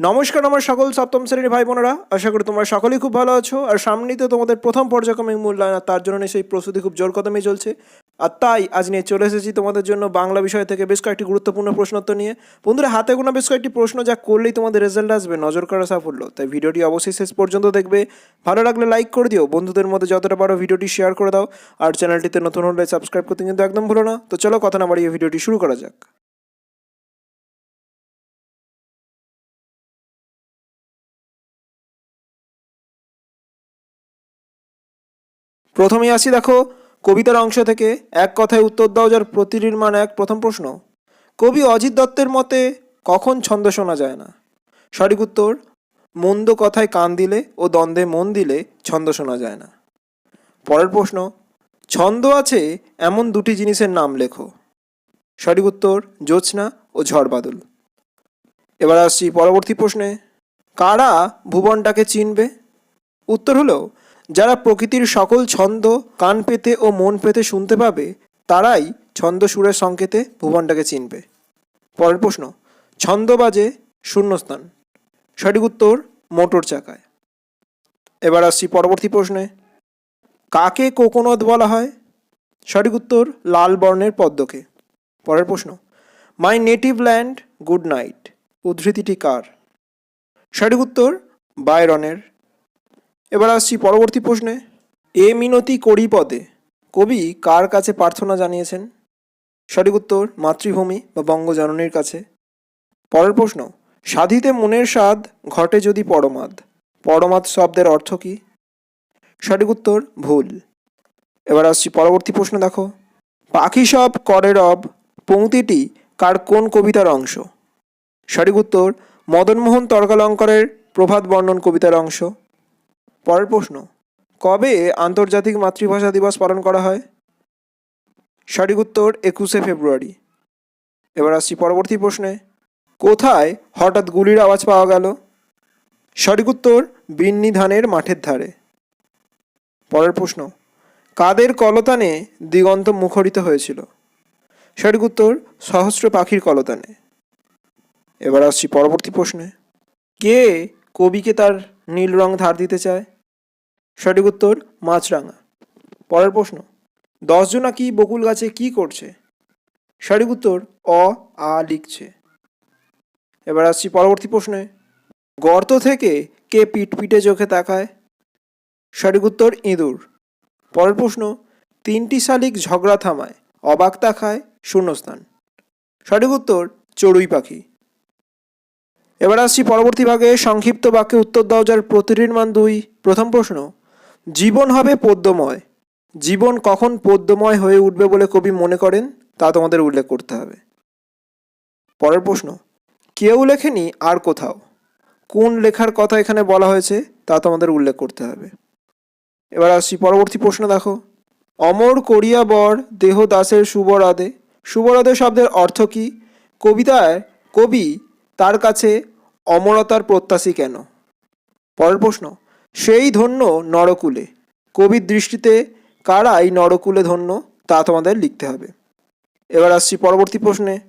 নমস্কার আমার সকল সপ্তম শ্রেণির ভাই বোনেরা। আশা করি তোমরা সকলেই খুব ভালো আছো। আর সামনেই তো তোমাদের প্রথম পর্যায়ক্রমিক মূল্যায়ন আর তার জন্য নিশ্চয়ই প্রস্তুতি খুব জোর কদমে চলছে। আর তাই আজ নিয়ে চলে এসেছি তোমাদের জন্য বাংলা বিষয় থেকে বেশ কয়েকটি গুরুত্বপূর্ণ প্রশ্নোত্তর নিয়ে। বন্ধুরা, হাতে গোনা বেশ কয়েকটি প্রশ্ন যা করলেই তোমাদের রেজাল্ট আসবে, নজর করা সাফল্য। তাই ভিডিওটি অবশ্যই শেষ পর্যন্ত দেখবে। ভালো লাগলে লাইক করে দিও। বন্ধুদের মধ্যে যতটা পারো ভিডিওটি শেয়ার করে দাও। আর চ্যানেলটিতে নতুন হলে সাবস্ক্রাইব করতে কিন্তু একদম ভুলো না। তো চলো কথা না বাড়িয়ে ভিডিওটি শুরু করা যাক। প্রথমেই আসি, দেখো, কবিতার অংশ থেকে এক কথায় উত্তর দাও, যার প্রতিটির মান এক। প্রথম প্রশ্ন, কবি অজিত দত্তের মতে কখন ছন্দ শোনা যায় না? সঠিক উত্তর, মন্দ কথায় কান দিলে ও দ্বন্দ্বে মন দিলে ছন্দ শোনা যায় না। পরের প্রশ্ন, ছন্দ আছে এমন দুটি জিনিসের নাম লেখো। সঠিক উত্তর, জ্যোৎস্না ও ঝড় বাদল এবার আসছি পরবর্তী প্রশ্নে, কারা ভুবনটাকে চিনবে? উত্তর হলো যারা প্রকৃতির সকল ছন্দ কান পেতে ও মন পেতে শুনতে পাবে, তারাই ছন্দ সুরের সংকেতে ভুবনটাকে চিনবে। পরের প্রশ্ন, ছন্দ বাজে শূন্যস্থান। সঠিক উত্তর, মোটর চাকায়। এবার আসছি পরবর্তী প্রশ্নে। কাকে কোকোনদ বলা হয়? সঠিক উত্তর, লাল বর্ণের পদ্মকে। পরের প্রশ্ন, my native land good night. উদ্ধৃতিটি কার? সঠিক উত্তর বায়রনের এবার আসছি পরবর্তী প্রশ্নে। এ মিনতি করি পদে। কবি কার কাছে প্রার্থনা জানিয়েছেন? সঠিক উত্তর, মাতৃভূমি বা বঙ্গজননীর কাছে। পরের প্রশ্ন, সাধিতে মনের স্বাদ ঘটে যদি পরমাদ। পরমাদ শব্দের অর্থ কী? সঠিক উত্তর, ভুল। এবার আসছি পরবর্তী প্রশ্ন দেখো। পাখি সব করে রব, পংক্তিটি কার কোন কবিতার অংশ? সঠিক উত্তর, মদনমোহন তর্কালঙ্করের প্রভাত বর্ণন কবিতার অংশ। পরের প্রশ্ন, কবে আন্তর্জাতিক মাতৃভাষা দিবস পালন করা হয়? সঠিক উত্তর, একুশে ফেব্রুয়ারি। এবার আসছি পরবর্তী প্রশ্নে, কোথায় হঠাৎ গুলির আওয়াজ পাওয়া গেল? সঠিক উত্তর বিন্নি ধানের মাঠের ধারে। পরের প্রশ্ন, কাদের কলতানে দিগন্ত মুখরিত হয়েছিল? সঠিক উত্তর, সহস্র পাখির কলতানে। এবার আসছি পরবর্তী প্রশ্নে, কে কবিকে তার নীল রং ধার দিতে চায়? সঠিক উত্তর, মাছরাঙা। পরের প্রশ্ন, দশজনা কি বকুল গাছে কি করছে? সঠিক উত্তর, অ, আ লিখছে। এবার আসছি পরবর্তী প্রশ্নে, গর্ত থেকে কে পিট পিটে চোখে তাকায়? সঠিক উত্তর, ইঁদুর। পরের প্রশ্ন, তিনটি শালিক ঝগড়া থামায়, অবাক তাকায়, শূন্যস্থান। সঠিক উত্তর, চড়ুই পাখি। এবার আসছি পরবর্তী ভাগে, সংক্ষিপ্ত বাক্যে উত্তর দাও যার প্রতিটির মান দুই। প্রথম প্রশ্ন জীবন হবে পদ্যময় জীবন কখন পদ্যময় হয়ে উঠবে বলে কবি মনে করেন, তা তোমাদের উল্লেখ করতে হবে। পরের প্রশ্ন, কেউ লেখেনি আর কোথাও? কোন লেখার কথা এখানে বলা হয়েছে, তা তোমাদের উল্লেখ করতে হবে। এবার আসছি পরবর্তী প্রশ্ন দেখো। অমর করিয়া বর, দেহ দাসের সুবরাদে। সুবরাদে শব্দের অর্থ কী? কবিতায় কবি তার কাছে অমরতার প্রত্যাশী কেন? পরের প্রশ্ন সেই ধন্য নরকুলে। কবির দৃষ্টিতে কারা এই নরকুলে ধন্য, তা তোমাদের লিখতে হবে। এবার আসছি পরবর্তী প্রশ্নে।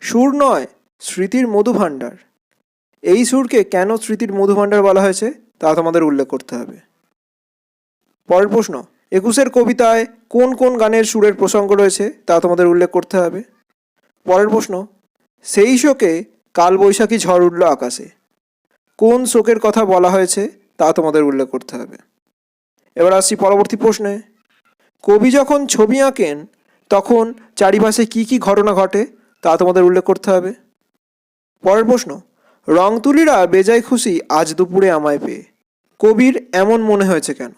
সুর নয়, স্মৃতির মধুভাণ্ডার। এই সুরকে কেন স্মৃতির মধুভাণ্ডার বলা হয়েছে, তা তোমাদের উল্লেখ করতে হবে। পরের প্রশ্ন, একুশের কবিতায় কোন কোন গানের সুরের প্রসঙ্গ রয়েছে, তা তোমাদের উল্লেখ করতে হবে। পরের প্রশ্ন, সেই শোকে কালবৈশাখী ঝড় উঠল আকাশে। কোন শোকের কথা বলা হয়েছে তা তোমাদের উল্লেখ করতে হবে। এবার আসছি পরবর্তী প্রশ্নে। কবি যখন ছবি আঁকেন, তখন চারিপাশে কি কি ঘটনা ঘটে, তা তোমাদের উল্লেখ করতে হবে। পরের প্রশ্ন রং তুলিরা বেজায় খুশি আজ দুপুরে আমায় পেয়ে। কবির এমন মনে হয়েছে কেন?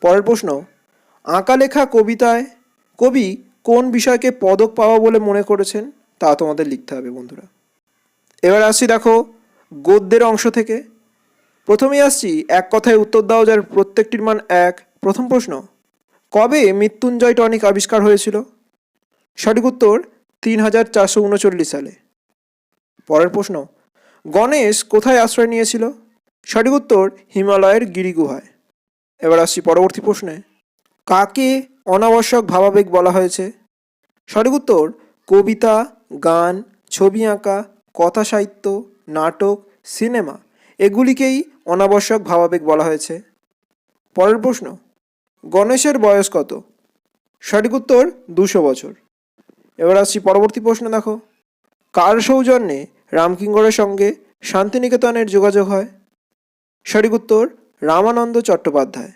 পরের প্রশ্ন আঁকা লেখা কবিতায় কবি কোন বিষয়কে পদক পাওয়া বলে মনে করেছেন, তা তোমাদের লিখতে হবে বন্ধুরা। এবার আসছি দেখো, গদ্যের অংশ থেকে। প্রথমেই আসছি, এক কথায় উত্তর দাও যার প্রত্যেকটির মান এক। প্রথম প্রশ্ন, কবে মৃত্যুঞ্জয় টনিক আবিষ্কার হয়েছিল? সঠিক উত্তর, তিন হাজার চারশো উনচল্লিশ সালে। পরের প্রশ্ন, গণেশ কোথায় আশ্রয় নিয়েছিল? সঠিক উত্তর, হিমালয়ের গিরিগুহায়। এবার আসছি পরবর্তী প্রশ্নে, কাকে অনাবশ্যক ভাবাবেগ বলা হয়েছে? সঠিক উত্তর, কবিতা, গান, ছবি আঁকা, কথা সাহিত্য, নাটক, সিনেমা। এগুলিকেই অনাবশ্যক ভাবাবেগ বলা হয়েছে। পরের প্রশ্ন, গণেশের বয়স কত? সঠিক উত্তর, দুশো বছর। এবার আসছি পরবর্তী প্রশ্ন, দেখো। কার সৌজন্যে রামকিঙ্গরের সঙ্গে শান্তিনিকেতনের যোগাযোগ হয়? সঠিক উত্তর, রামানন্দ চট্টোপাধ্যায়।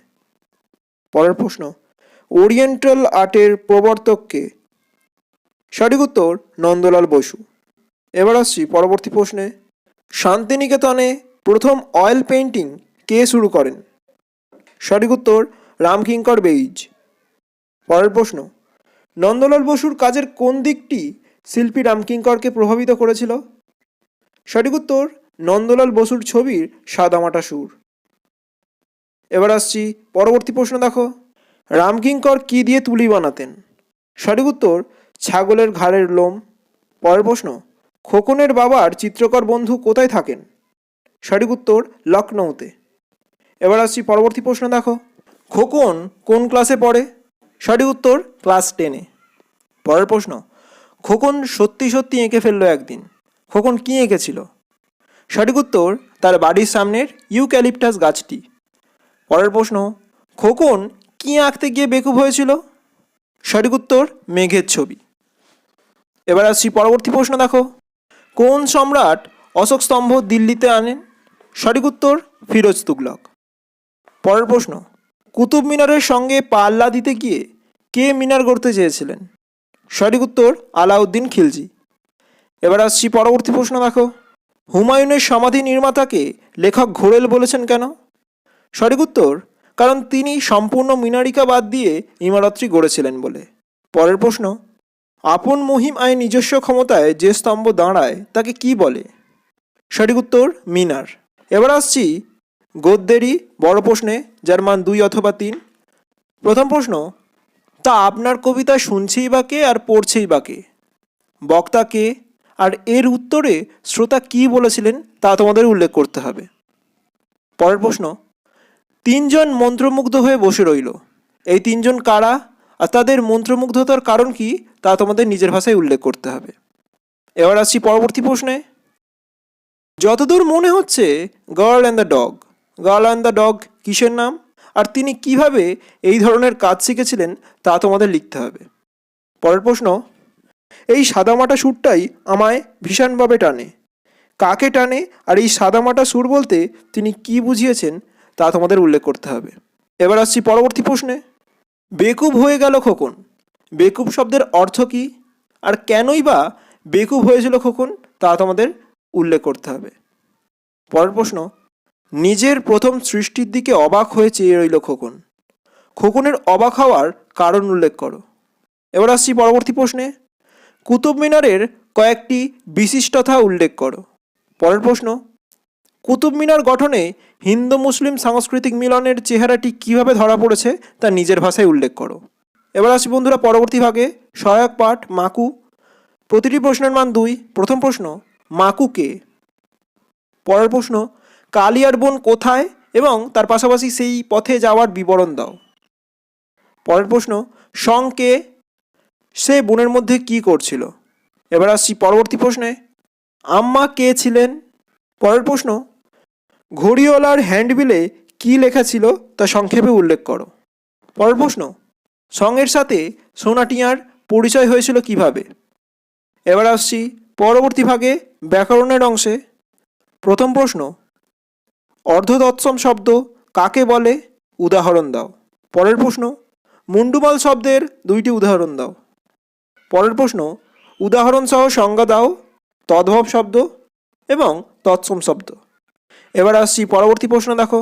পরের প্রশ্ন, ওরিয়েন্টাল আর্টের প্রবর্তককে সঠিক উত্তর, নন্দলাল বসু। এবার আসছি পরবর্তী প্রশ্নে, শান্তিনিকেতনে প্রথম অয়েল পেন্টিং কে শুরু করেন? সঠিক উত্তর, রামকিঙ্কর বেইজ। পরের প্রশ্ন, নন্দলাল বসুর কাজের কোন দিকটি শিল্পী রামকিঙ্করকে প্রভাবিত করেছিল? সঠিক উত্তর, নন্দলাল বসুর ছবির সাদামাটা সুর। এবার আসছি পরবর্তী প্রশ্ন দেখো, রামকিঙ্কর কি দিয়ে তুলি বানাতেন? সঠিক উত্তর, ছাগলের ঘাড়ের লোম। পরের প্রশ্ন, খোকনের বাবার চিত্রকর বন্ধু কোথায় থাকেন? সঠিক উত্তর লখনৌতে। এবার আসছি পরবর্তী প্রশ্ন দেখো। খোকন কোন ক্লাসে পড়ে? সঠিক উত্তর ক্লাস টেনে পরের প্রশ্ন, খোকন সত্যি সত্যি এঁকে ফেলল একদিন। খোকন কী এঁকেছিল? সঠিক উত্তর তার বাড়ির সামনের ইউক্যালিপটাস গাছটি। পরের প্রশ্ন, খোকন কী আঁকতে গিয়ে বেকুব হয়েছিল? সঠিক উত্তর, মেঘের ছবি। এবার আসছি পরবর্তী প্রশ্ন দেখো। কোন সম্রাট অশোক স্তম্ভ দিল্লিতে আনেন? সঠিক উত্তর, ফিরোজ তুগলক। পরের প্রশ্ন, কুতুব মিনারের সঙ্গে পাল্লা দিতে গিয়ে কে মিনার গড়তে চেয়েছিলেন? সঠিক উত্তর, আলাউদ্দিন খিলজি। এবার আসছি পরবর্তী প্রশ্ন দেখো। হুমায়ুনের সমাধি নির্মাতাকে লেখক ঘোরেল বলেছেন কেন? সঠিক উত্তর, কারণ তিনি সম্পূর্ণ মিনারিকা বাদ দিয়ে ইমারতটি গড়েছিলেন বলে। পরের প্রশ্ন, আপন মহিম আয় নিজস্ব ক্ষমতায় যে স্তম্ভ দাঁড়ায় তাকে কি বলে? সঠিক উত্তর, মিনার। এবার আসছি গদ্যেরই বড় প্রশ্নে, যার মান দুই অথবা তিন। প্রথম প্রশ্ন, তা আপনার কবিতা শুনছেই বা কে আর পড়ছেই বা কে? বক্তা কে? আর এর উত্তরে শ্রোতা কি বলেছিলেন তা তোমাদের উল্লেখ করতে হবে। পরের প্রশ্ন, তিনজন মন্ত্রমুগ্ধ হয়ে বসে রইল। এই তিনজন কারা? আর তাদের মন্ত্রমুগ্ধতার কারণ কি? তা তোমাদের নিজের ভাষায় উল্লেখ করতে হবে। এবার আসছি পরবর্তী প্রশ্নে। যতদূর মনে হচ্ছে, girl and the dog. Girl and the dog কিসের নাম? আর তিনি কীভাবে এই ধরনের কাজ শিখেছিলেন, তা তোমাদের লিখতে হবে। পরের প্রশ্ন, এই সাদামাটা সুরটাই আমায় ভীষণভাবে টানে। কাকে টানে আর এই সাদামাটা সুর বলতে তিনি কি বুঝিয়েছেন, তা তোমাদের উল্লেখ করতে হবে। এবার আসছি পরবর্তী প্রশ্নে। বেকুব হয়ে গেল খোকন। বেকুব শব্দের অর্থ কী? আর কেনই বা বেকুব হয়েছিল খোকন, তা তোমাদের উল্লেখ করতে হবে। পরের প্রশ্ন, নিজের প্রথম সৃষ্টির দিকে অবাক হয়ে চেয়ে রইল খোকন। খোকনের অবাক হওয়ার কারণ উল্লেখ করো। এবার আসছি পরবর্তী প্রশ্নে। কুতুব মিনারের কয়েকটি বিশিষ্টতা উল্লেখ করো। পরের প্রশ্ন, কুতুব মিনার গঠনে হিন্দু মুসলিম সাংস্কৃতিক মিলনের চেহারাটি কীভাবে ধরা পড়েছে তা নিজের ভাষায় উল্লেখ করো। এবার আসি বন্ধুরা পরবর্তী ভাগে, সহায়ক পাঠ, মাকু। প্রতিটি প্রশ্নের মান দুই। প্রথম প্রশ্ন মাকু কে পরের প্রশ্ন, কালিয়ার বোন কোথায় এবং তার পাশাপাশি সেই পথে যাওয়ার বিবরণ দাও। পরের প্রশ্ন সং কে সে বোনের মধ্যে কি করছিল? এবার আসছি পরবর্তী প্রশ্নে, আম্মা কে ছিলেন? পরের প্রশ্ন, ঘড়িওয়ালার হ্যান্ডবিলে কি লেখা ছিল তা সংক্ষেপে উল্লেখ করো। পরের প্রশ্ন, সঙ্গের সাথে সোনাটিয়ার পরিচয় হয়েছিল কীভাবে? এবার আসছি পরবর্তী ভাগে ব্যাকরণের অংশে প্রথম প্রশ্ন অর্ধতৎসম শব্দ কাকে বলে? উদাহরণ দাও। পরের প্রশ্ন, মুন্ডুমাল শব্দের দুইটি উদাহরণ দাও। পরের প্রশ্ন উদাহরণ সহ সংজ্ঞা দাও, তদ্ভব শব্দ এবং তৎসম শব্দ। এবার আসছি পরবর্তী প্রশ্ন দেখো।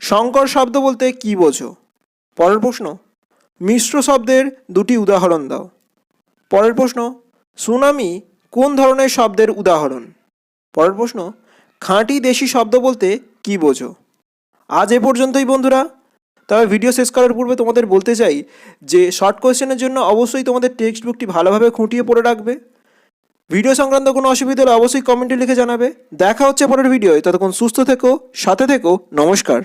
শঙ্কর শব্দ বলতে কি বোঝো? পরের প্রশ্ন, মিশ্র শব্দের দুটি উদাহরণ দাও। পরের প্রশ্ন, সুনামি কোন ধরনের শব্দের উদাহরণ? পরের প্রশ্ন, খাঁটি দেশি শব্দ বলতে কি বোঝো? আজ এ পর্যন্তই বন্ধুরা। তবে ভিডিও শেষ করার পূর্বে তোমাদের বলতে চাই যে শর্ট কোয়েশ্চেনের জন্য অবশ্যই তোমাদের টেক্সট বুকটি ভালোভাবে খুঁটিয়ে পড়ে রাখবে। ভিডিও সংক্রান্ত কোনো অসুবিধা হলে অবশ্যই কমেন্টে লিখে জানাবে। দেখা হচ্ছে পরের ভিডিওয় ততক্ষণ সুস্থ থেকো, সাথে থেকো, নমস্কার।